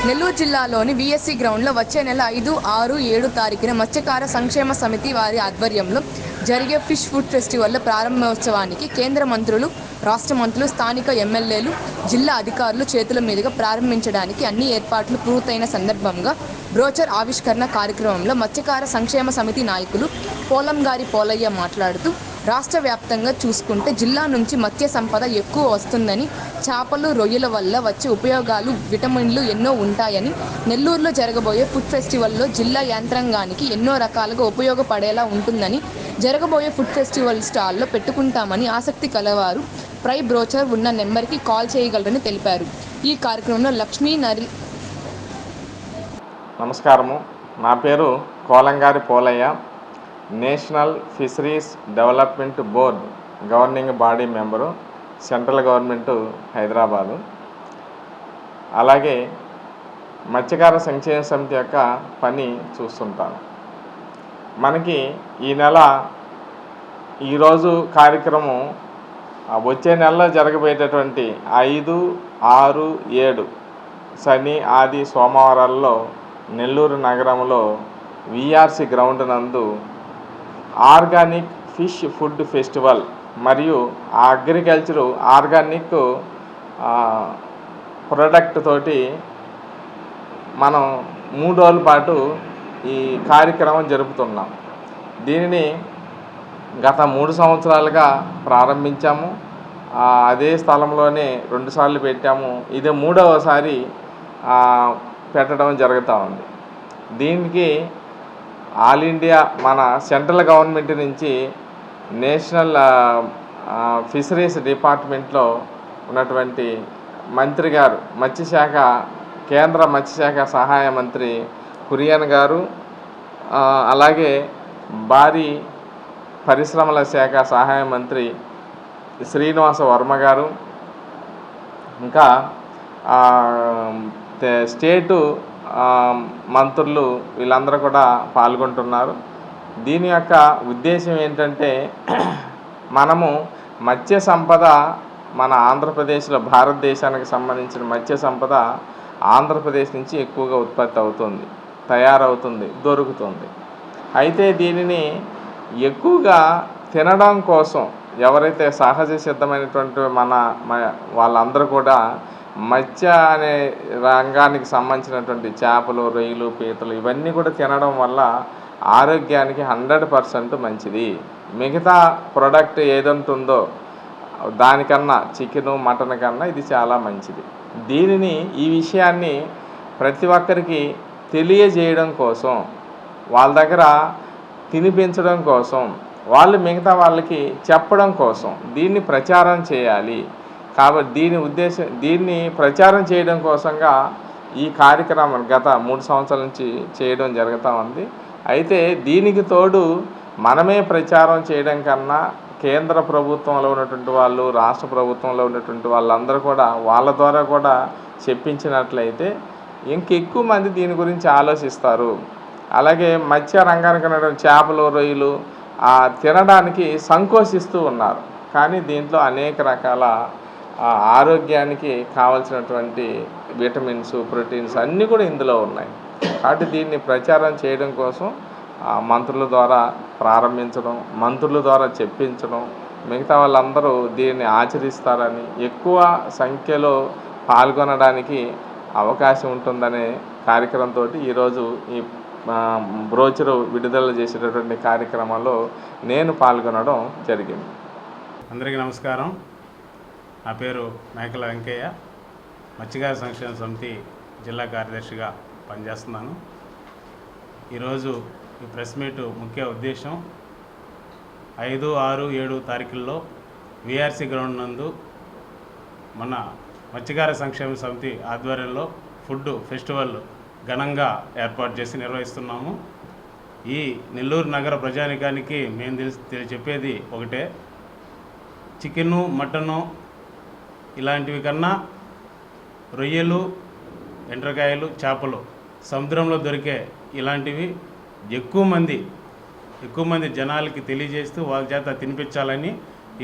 నెల్లూరు జిల్లాలోని విఎస్సి గ్రౌండ్లో వచ్చే నెల ఐదు ఆరు ఏడు తారీఖున మత్స్యకార సంక్షేమ సమితి వారి ఆధ్వర్యంలో జరిగే ఫిష్ ఫుడ్ ఫెస్టివల్ ప్రారంభోత్సవానికి కేంద్ర మంత్రులు రాష్ట్ర మంత్రులు స్థానిక ఎమ్మెల్యేలు జిల్లా అధికారులు చేతుల మీదుగా ప్రారంభించడానికి అన్ని ఏర్పాట్లు పూర్తయిన సందర్భంగా బ్రోచర్ ఆవిష్కరణ కార్యక్రమంలో మత్స్యకార సంక్షేమ సమితి నాయకులు పోలంగారి పోలయ్య మాట్లాడుతూ రాష్ట్ర వ్యాప్తంగా చూసుకుంటే జిల్లా నుంచి మత్స్య సంపద ఎక్కువ వస్తుందని చేపలు రొయ్యల వల్ల వచ్చే ఉపయోగాలు విటమిన్లు ఎన్నో ఉంటాయని నెల్లూరులో జరగబోయే ఫుడ్ ఫెస్టివల్లో జిల్లా యంత్రాంగానికి ఎన్నో రకాలుగా ఉపయోగపడేలా ఉంటుందని జరగబోయే ఫుడ్ ఫెస్టివల్ స్టాల్లో పెట్టుకుంటామని ఆసక్తి కలవారు ప్రై బ్రోచర్ ఉన్న నెంబర్కి కాల్ చేయగలరని తెలిపారు. ఈ కార్యక్రమంలో లక్ష్మీ నరి నమస్కారము. నా పేరు Kolangari Polayya. National Fisheries Development Board governing body member central government Hyderabad. అలాగే మత్స్యకార సంక్షేమ సమితి యొక్క పని చూస్తుంటాను. మనకి ఈ నెల ఈరోజు కార్యక్రమం వచ్చే నెలలో జరగబోయేటటువంటి ఐదు ఆరు ఏడు శని ఆది సోమవారాల్లో నెల్లూరు నగరంలో విఆర్సి గ్రౌండ్ నందు ఆర్గానిక్ ఫిష్ ఫుడ్ ఫెస్టివల్ మరియు అగ్రికల్చరు ఆర్గానిక్ ప్రొడక్ట్ తోటి మనం మూడు రోజుల పాటు ఈ కార్యక్రమం జరుపుతున్నాం. దీనిని గత మూడు సంవత్సరాలుగా ప్రారంభించాము. అదే స్థలంలోనే రెండుసార్లు పెట్టాము. ఇది మూడవసారి పెట్టడం జరుగుతూ ఉంది. దీనికి ఆల్ ఇండియా మన సెంట్రల్ గవర్నమెంట్ నుంచి నేషనల్ ఫిషరీస్ డిపార్ట్మెంట్లో ఉన్నటువంటి మంత్రి గారు మత్స్యశాఖ కేంద్ర మత్స్యశాఖ సహాయ మంత్రి కురియన్ గారు అలాగే భారీ పరిశ్రమల శాఖ సహాయ మంత్రి శ్రీనివాస వర్మ గారు ఇంకా స్టేటు మంత్రులు వీళ్ళందరూ కూడా పాల్గొంటున్నారు. దీని యొక్క ఉద్దేశం ఏంటంటే మనము మత్స్య సంపద మన ఆంధ్రప్రదేశ్లో భారతదేశానికి సంబంధించిన మత్స్య సంపద ఆంధ్రప్రదేశ్ నుంచి ఎక్కువగా ఉత్పత్తి అవుతుంది తయారవుతుంది దొరుకుతుంది. అయితే దీనిని ఎక్కువగా తినడం కోసం ఎవరైతే సహజ సిద్ధమైనటువంటి మన మ- వాళ్ళందరూ కూడా మత్స్య అనే రంగానికి సంబంధించినటువంటి చేపలు రొయ్యలు పీతలు ఇవన్నీ కూడా తినడం వల్ల ఆరోగ్యానికి హండ్రెడ్ పర్సెంట్ మంచిది. మిగతా ప్రోడక్ట్ ఏదంటుందో దానికన్నా చికెను మటన్ కన్నా ఇది చాలా మంచిది. దీనిని ఈ విషయాన్ని ప్రతి ఒక్కరికి తెలియజేయడం కోసం వాళ్ళ దగ్గర తినిపించడం కోసం వాళ్ళు మిగతా వాళ్ళకి చెప్పడం కోసం దీన్ని ప్రచారం చేయాలి. కాబట్టి దీని ఉద్దేశం దీన్ని ప్రచారం చేయడం కోసంగా ఈ కార్యక్రమం గత మూడు సంవత్సరాల నుంచి చేయడం జరుగుతూ ఉంది. అయితే దీనికి తోడు మనమే ప్రచారం చేయడం కన్నా కేంద్ర ప్రభుత్వంలో ఉన్నటువంటి వాళ్ళు రాష్ట్ర ప్రభుత్వంలో ఉన్నటువంటి వాళ్ళందరూ కూడా వాళ్ళ ద్వారా కూడా చెప్పించినట్లయితే ఇంకెక్కువ మంది దీని గురించి ఆలోచిస్తారు. అలాగే మత్స్య రంగానికి ఉన్నటువంటి చేపలు రొయ్యలు తినడానికి సంకోచిస్తూ ఉన్నారు. కానీ దీంట్లో అనేక రకాల ఆరోగ్యానికి కావలసినటువంటి విటమిన్స్ ప్రోటీన్స్ అన్నీ కూడా ఇందులో ఉన్నాయి. కాబట్టి దీన్ని ప్రచారం చేయడం కోసం మంత్రుల ద్వారా ప్రారంభించడం మంత్రుల ద్వారా చెప్పించడం మిగతా వాళ్ళందరూ దీన్ని ఆచరిస్తారని ఎక్కువ సంఖ్యలో పాల్గొనడానికి అవకాశం ఉంటుందనే కార్యక్రమంతో ఈరోజు ఈ బ్రోచరు విడుదల చేసేటటువంటి కార్యక్రమంలో నేను పాల్గొనడం జరిగింది. అందరికీ నమస్కారం. నా పేరు మేకల వెంకయ్య. మత్స్యకార సంక్షేమ సమితి జిల్లా కార్యదర్శిగా పనిచేస్తున్నాను. ఈరోజు ఈ ప్రెస్ మీట్ ముఖ్య ఉద్దేశం ఐదు ఆరు ఏడు తారీఖుల్లో విఆర్సీ గ్రౌండ్ నందు మన మత్స్యకార సంక్షేమ సమితి ఆధ్వర్యంలో ఫుడ్ ఫెస్టివల్ ఘనంగా ఏర్పాటు చేసి నిర్వహిస్తున్నాము. ఈ నెల్లూరు నగర ప్రజానికానికి మేము తెలిసి చెప్పేది ఒకటే. చికెను మటను ఇలాంటివి కన్నా రొయ్యలు ఎండ్రకాయలు చేపలు సముద్రంలో దొరికే ఇలాంటివి ఎక్కువ మంది ఎక్కువ మంది జనాలకి తెలియజేస్తూ వాళ్ళ చేత తినిపించాలని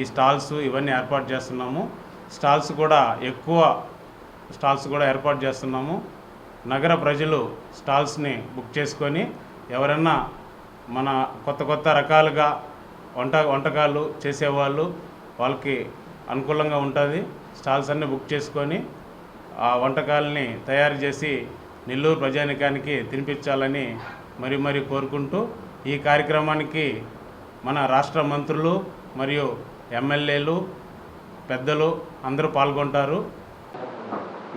ఈ స్టాల్స్ ఇవన్నీ ఏర్పాటు చేస్తున్నాము. స్టాల్స్ కూడా ఎక్కువ స్టాల్స్ కూడా ఏర్పాటు చేస్తున్నాము. నగర ప్రజలు స్టాల్స్ని బుక్ చేసుకొని ఎవరన్నా మన కొత్త కొత్త రకాలుగా వంట వంటకాలు చేసేవాళ్ళు వాళ్ళకి అనుకూలంగా ఉంటుంది. స్టాల్స్ అన్నీ బుక్ చేసుకొని ఆ వంటకాలని తయారు చేసి నెల్లూరు ప్రజానికానికి తినిపించాలని మరి మరి కోరుకుంటూ ఈ కార్యక్రమానికి మన రాష్ట్ర మంత్రులు మరియు ఎమ్మెల్యేలు పెద్దలు అందరూ పాల్గొంటారు.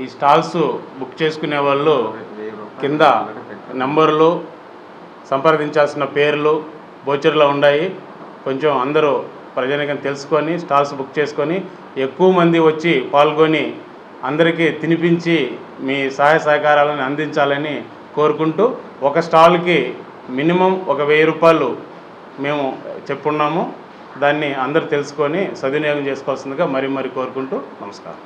ఈ స్టాల్స్ బుక్ చేసుకునే వాళ్ళు కింద నంబర్లు సంప్రదించాల్సిన పేర్లు బోచర్లో ఉన్నాయి కొంచెం అందరూ ప్రజానికం తెలుసుకొని స్టాల్స్ బుక్ చేసుకొని ఎక్కువ మంది వచ్చి పాల్గొని అందరికీ తినిపించి మీ సహాయ సహకారాలను అందించాలని కోరుకుంటూ ఒక స్టాల్కి మినిమం ఒక వెయ్యి రూపాయలు మేము చెప్పున్నాము. దాన్ని అందరూ తెలుసుకొని సద్వినియోగం చేసుకోవాల్సిందిగా మరీ మరీ కోరుకుంటూ నమస్కారం.